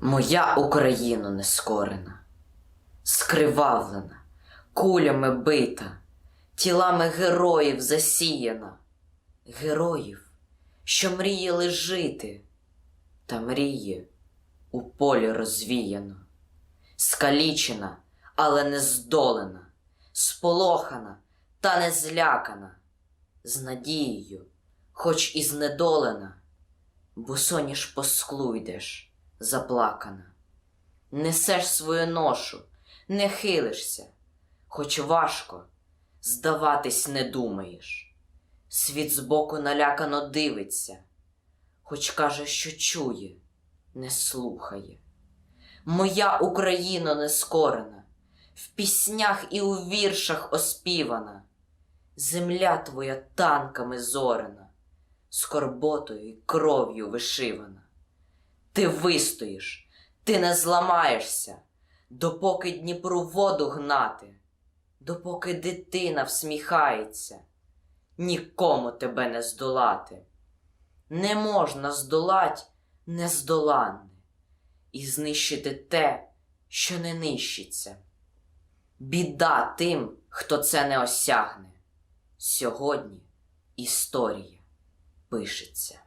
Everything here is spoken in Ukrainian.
Моя Україна нескорена, скривавлена, кулями бита, тілами героїв засіяна, героїв, що мріяли жити, та мрії у полі розвіяно, скалічена, але не здолена, сполохана та не злякана, з надією, хоч і знедолена, бо соніш по склу йдеш, заплакана. Несеш свою ношу, не хилишся, хоч важко, здаватись не думаєш. Світ збоку налякано дивиться, хоч каже, що чує, не слухає. Моя Україна нескорена, в піснях і у віршах оспівана, земля твоя танками зорена, скорботою і кров'ю вишивана. Ти вистоїш, ти не зламаєшся, допоки Дніпру воду гнати, допоки дитина всміхається, нікому тебе не здолати. Не можна здолать нездоланне і знищити те, що не нищиться. Біда тим, хто це не осягне. Сьогодні історія пишеться.